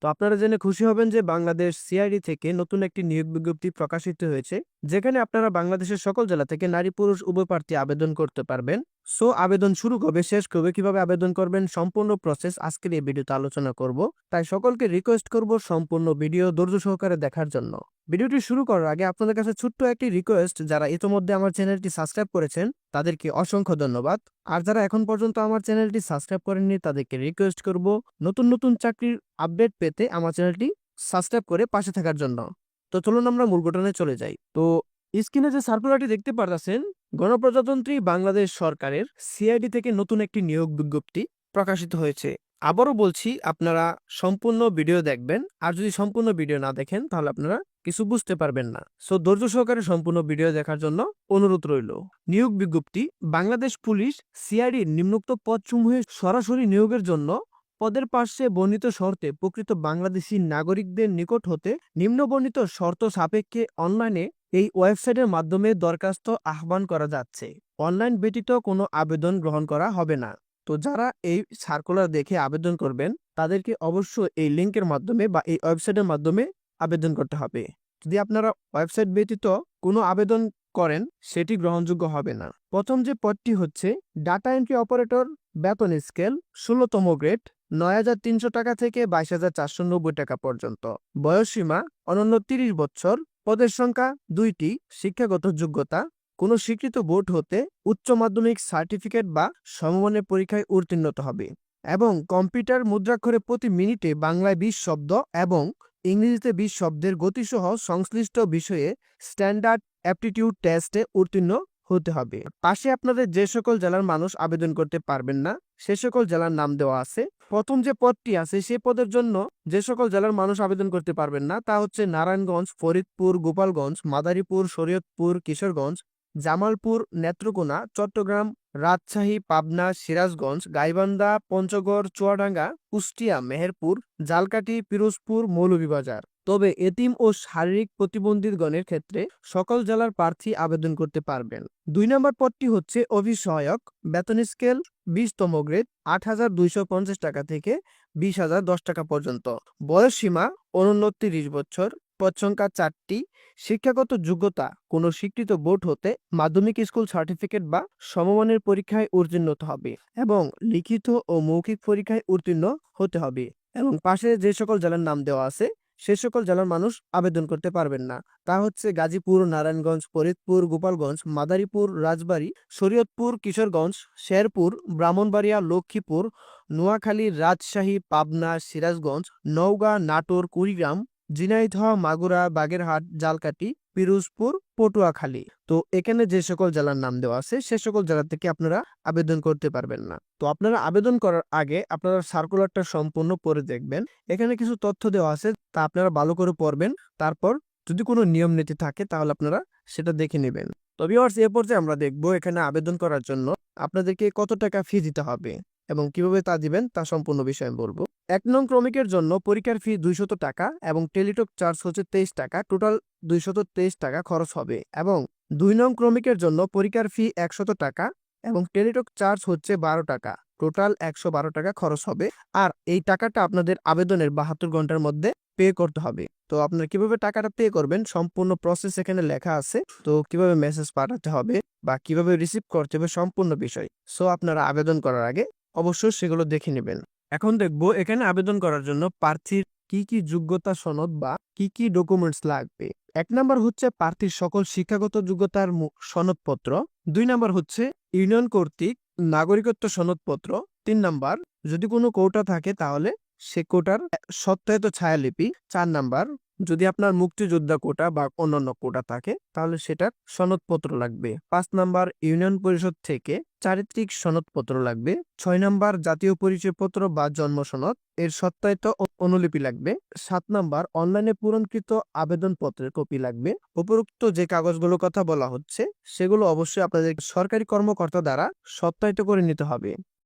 তো আপনারা জেনে খুশি হবেন যে বাংলাদেশ সিআইডি থেকে নতুন একটি নিয়োগ বিজ্ঞপ্তি প্রকাশিত হয়েছে, যেখানে আপনারা বাংলাদেশের সকল জেলা থেকে নারী পুরুষ উভয় প্রার্থী আবেদন করতে পারবেন। সো, আবেদন শুরু কবে, শেষ কবে, কীভাবে আবেদন করবেন, সম্পূর্ণ প্রসেস আজকের এই ভিডিওতে আলোচনা করব। তাই সকলকে রিকোয়েস্ট করব সম্পূর্ণ ভিডিও ধৈর্য সহকারে দেখার জন্য। ভিডিওটি শুরু করার আগে আপনাদের কাছে ছোট্ট একটি রিকোয়েস্ট যারা ইতোমধ্যে আমার চ্যানেলটি সাবস্ক্রাইব করেছেন, তাদেরকে অসংখ্য ধন্যবাদ। আর যারা এখন পর্যন্ত আমার চ্যানেলটি সাবস্ক্রাইব করেননি, তাদেরকে রিকোয়েস্ট করব নতুন নতুন চাকরির আপডেট পেতে আমার চ্যানেলটি সাবস্ক্রাইব করে পাশে থাকার জন্য। তো চলুন আমরা মূল ঘটনায় চলে যাই। তো স্ক্রিনে যে সার্কুলারটি দেখতে পারতেছেন গণপ্রজাতন্ত্রী বাংলাদেশ সরকারের সিআইডি থেকে নতুন একটি নিয়োগ বিজ্ঞপ্তি প্রকাশিত হয়েছে। আবারও বলছি, আপনারা সম্পূর্ণ ভিডিও দেখবেন, আর যদি সম্পূর্ণ ভিডিও না দেখেন, তাহলে আপনারা কিছু বুঝতে পারবেন না। সো, ধৈর্য সহকারে সম্পূর্ণ ভিডিও দেখার জন্য অনুরোধ রইল। নিয়োগ বিজ্ঞপ্তি, বাংলাদেশ পুলিশ সিআইডির নিম্নোক্ত পদসমূহে সরাসরি নিয়োগের জন্য পদের পার্শ্বে বর্ণিত শর্তে প্রকৃত বাংলাদেশি নাগরিকদের নিকট হতে নিম্ন বর্ণিত শর্ত সাপেক্ষে অনলাইনে এই ওয়েবসাইটের মাধ্যমে দরখাস্ত আহ্বান করা যাচ্ছে। অনলাইন ব্যতীত কোনো আবেদন গ্রহণ করা হবে না। তো যারা এই সার্কুলার দেখে আবেদন করবেন, তাদেরকে অবশ্যই এই লিঙ্কের মাধ্যমে বা এই ওয়েবসাইটের মাধ্যমে আবেদন করতে হবে। যদি আপনারা ওয়েবসাইট ব্যতীত কোনো আবেদন করেন, সেটি গ্রহণযোগ্য হবে না। প্রথম যে পদটি হচ্ছে, ডাটা এন্ট্রি অপারেটর বেতন স্কেল ষোলোতম গ্রেড, নয় হাজার তিনশো টাকা থেকে বাইশ হাজার চারশো নব্বই টাকা পর্যন্ত। বয়সসীমা অনন্য তিরিশ বছর। পদের সংখ্যা দুইটি, শিক্ষাগত যোগ্যতা, কোন স্বীকৃত বোর্ড হতে উচ্চ মাধ্যমিক সার্টিফিকেট বা সমমানের পরীক্ষায় উত্তীর্ণত হবে এবং কম্পিউটার মুদ্রাক্ষরে প্রতি মিনিটে বাংলায় বিশ শব্দ এবং ইংরেজিতে বিশ শব্দের গতিসহ সংশ্লিষ্ট বিষয়ে স্ট্যান্ডার্ড অ্যাপটিটিউড টেস্টে উত্তীর্ণ হতে হবে। পাশে আপনাদের যে সকল জেলার মানুষ আবেদন করতে পারবেন না, সে সকল জেলার নাম দেওয়া আছে। প্রথম যে পদটি আছে, সে পদের জন্য যে সকল জেলার মানুষ আবেদন করতে পারবেন না, তা হচ্ছে নারায়ণগঞ্জ, ফরিদপুর, গোপালগঞ্জ, মাদারীপুর, শরীয়তপুর, কিশোরগঞ্জ, জামালপুর, নেত্রকোনা, চট্টগ্রাম, রাজশাহী, পাবনা, সিরাজগঞ্জ, গাইবান্ধা, পঞ্চগড়, চুয়াডাঙ্গা, কুষ্টিয়া, মেহেরপুর, জালকাঠি, পিরোজপুর, মৌলভীবাজার। তবে এতিম ও শারীরিক প্রতিবন্ধীগণের ক্ষেত্রে সকল জেলার প্রার্থী আবেদন করতে পারবেন। দুই নম্বর পদটি হচ্ছে অভিসহায়ক বেতন স্কেল বিশতম গ্রেড, আট হাজার দুইশো পঞ্চাশ টাকা থেকে বিশ হাজার দশ টাকা পর্যন্ত। বয়স সীমা বছর। পদ সংখ্যা চারটি। শিক্ষাগত যোগ্যতা, কোনো স্বীকৃত বোর্ড হতে মাধ্যমিক স্কুল সার্টিফিকেট বা সমমানের পরীক্ষায় উত্তীর্ণ হবে এবং লিখিত ও মৌখিক পরীক্ষায় উত্তীর্ণ হতে হবে এবং পাশে যে সকল জেলার নাম দেওয়া আছে সে সকল জেলার মানুষ আবেদন করতে পারবেন না। তা হচ্ছে গাজীপুর, নারায়ণগঞ্জ, ফরিদপুর, গোপালগঞ্জ, মাদারীপুর, রাজবাড়ী, শরীয়তপুর, কিশোরগঞ্জ, শেরপুর, ব্রাহ্মণবাড়িয়া, লক্ষ্মীপুর, নোয়াখালী, রাজশাহী, পাবনা, সিরাজগঞ্জ, নওগাঁ, নাটোর, কুড়িগ্রাম ঝিনাইদহ মাগুরা, বাগেরহাট জালকাটি পিরোজপুর, পটুয়াখালী। তো এখানে যে সকল জেলার নাম দেওয়া আছে, সে সকল জেলা থেকে আপনারা আবেদন করতে পারবেন না। তো আপনারা আবেদন করার আগে আপনারা সার্কুলারটা সম্পূর্ণ পড়ে দেখবেন। এখানে কিছু তথ্য দেওয়া আছে, তা আপনারা ভালো করে পড়বেন। তারপর যদি কোনো নিয়ম নীতি থাকে, তাহলে আপনারা সেটা দেখে নেবেন। তো ভিউয়ার্স, এ পর্যায়ে আমরা দেখব এখানে আবেদন করার জন্য আপনাদেরকে কত টাকা ফি দিতে হবে এবং কীভাবে তা দিবেন, তা সম্পূর্ণ বিষয়ে বলব। এক নং ক্রমিকের জন্য পরীক্ষার ফি দুইশত টাকা এবং টেলিটক চার্জ হচ্ছে তেইশ টাকা, টোটাল দুইশত তেইশ টাকা খরচ হবে। এবং দুই নং ক্রমিকের জন্য পরীক্ষার ফি একশত টাকা এবং টেলিটক চার্জ হচ্ছে বারো টাকা, টোটাল একশো বারো টাকা খরচ হবে। আর এই টাকাটা আপনাদের আবেদনের বাহাত্তর ঘণ্টার মধ্যে পে করতে হবে। তো আপনারা কীভাবে টাকাটা পে করবেন সম্পূর্ণ প্রসেস এখানে লেখা আছে। তো কীভাবে মেসেজ পাঠাতে হবে বা কীভাবে রিসিভ করতে হবে সম্পূর্ণ বিষয়। সো আপনারা আবেদন করার আগে অবশ্যই সেগুলো দেখে নেবেন। এখন দেখব এখানে আবেদন করার জন্য প্রার্থীর কি কি যোগ্যতা সনদ বা কি কি ডকুমেন্টস লাগবে। এক নাম্বার হচ্ছে প্রার্থীর সকল শিক্ষাগত যোগ্যতার সনদপত্র। দুই নাম্বার হচ্ছে ইউনিয়ন কর্তৃক নাগরিকত্ব সনদপত্র। তিন নাম্বার, যদি কোনো কোটা থাকে তাহলে সে কোটার সত্যায়িত ছায়ালিপি। চার নাম্বার যদি আপনার মুক্তিযোদ্ধা কোটা বা অন্যান্য কোটা থাকে, তাহলে সেটার সনদপত্র লাগবে। পাঁচ নাম্বার ইউনিয়ন পরিষদ থেকে চারিত্রিক সনদপত্র লাগবে। ছয় নাম্বার জাতীয় পরিচয়পত্র বা জন্ম সনদ, এর সত্যায়িত অনুলিপি লাগবে। সাত নাম্বার অনলাইনে পূরণকৃত আবেদনপত্রের কপি লাগবে। উপরোক্ত যে কাগজগুলোর কথা বলা হচ্ছে, সেগুলো অবশ্যই আপনাদের সরকারি কর্মকর্তা দ্বারা সত্যায়িত করে নিতে হবে।